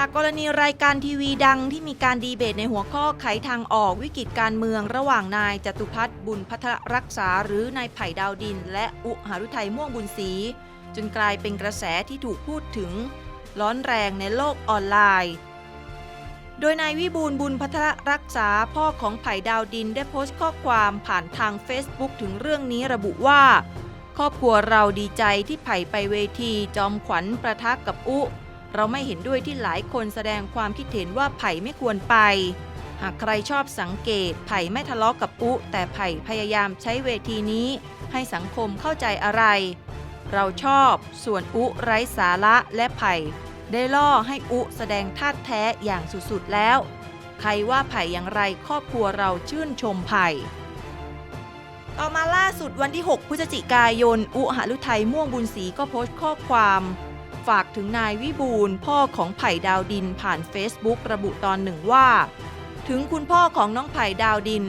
จากกรณีรายการทีวีดังที่มีการดีเบตในหัวข้อไขทางออกวิกฤตการเมืองระหว่างนายจตุพัฒน์บุญพัทรรักษา หรือนายไผ่ดาวดิน และอุหารุทัยม่วงบุญศรีจนกลายเป็นกระแสที่ถูกพูดถึง ร้อนแรงในโลกออนไลน์ โดยนายวิบูลบุญพัทรรักษาพ่อของไผ่ดาวดินได้โพสต์ข้อความผ่านทาง Facebook ถึงเรื่องนี้ระบุว่า ครอบครัวเราดีใจที่ไผ่ไปเวทีจอมขวัญประทักกับอุ เราไม่เห็นด้วยที่หลายคนแสดงความคิดเห็นว่าไผ่ไม่ควรไป หากใครชอบสังเกตไผ่ไม่ทะเลาะกับอุแต่ไผ่พยายามใช้เวทีนี้ ให้สังคมเข้าใจอะไร เราชอบส่วนอุไร้สาระและไผ่ ได้ล่อให้อุแสดงท่าแท้อย่างสุดๆแล้ว ใครว่าไผ่อย่างไรครอบครัวเราชื่นชมไผ่ต่อมาล่าสุดวันที่ 6 พฤศจิกายน อุหฤทัยม่วงบุญศรีก็โพสต์ข้อความ ฝากถึงนายวิบูลย์พ่อของไผ่ดาวดินผ่าน Facebook ระบุตอนหนึ่งว่า ถึงคุณพ่อของน้องไผ่ดาวดิน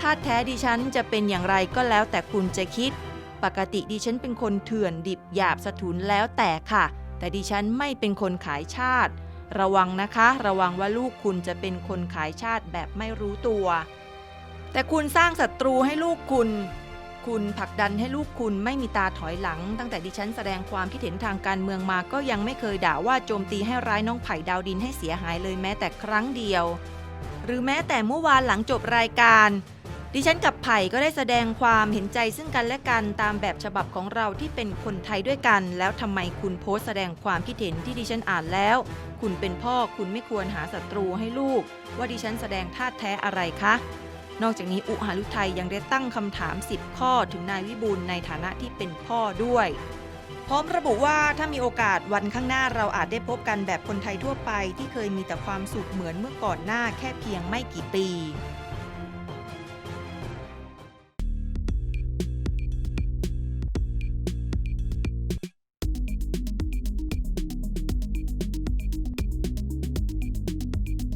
ถ้าแท้ดิฉันจะเป็นอย่างไรก็แล้วแต่คุณจะคิด ปกติดิฉันเป็นคนเถื่อนดิบหยาบสะทุนแล้วแต่ค่ะ แต่ดิฉันไม่เป็นคนขายชาติ ระวังนะคะ ระวังว่าลูกคุณจะเป็นคนขายชาติแบบไม่รู้ตัว แต่คุณสร้างศัตรูให้ลูกคุณ คุณผลักดันให้ลูกคุณไม่มีตาถอยหลัง ตั้งแต่ดิฉันแสดงความคิดเห็นทางการเมืองมาก็ยังไม่เคยด่าว่าโจมตีให้ร้ายน้องไผ่ดาวดินให้เสียหายเลยแม้แต่ครั้งเดียว หรือแม้แต่เมื่อวานหลังจบรายการ ดิฉันกับไผ่ก็ได้แสดงความเห็นใจซึ่งกันและกันตามแบบฉบับของเราที่เป็นคนไทยด้วยกัน แล้วทำไมคุณโพสต์แสดงความคิดเห็นที่ดิฉันอ่านแล้ว คุณเป็นพ่อคุณไม่ควรหาศัตรูให้ลูก ว่าดิฉันแสดงท่าแท้อะไรคะ นอกจากนี้อุหารุทัยยังได้ตั้งคำถาม 10 ข้อถึงนายวิบูลในฐานะที่เป็นพ่อด้วย พร้อมระบุว่าถ้ามีโอกาสวันข้างหน้าเราอาจได้พบกันแบบคนไทยทั่วไป ที่เคยมีแต่ความสุขเหมือนเมื่อก่อนหน้าแค่เพียงไม่กี่ปี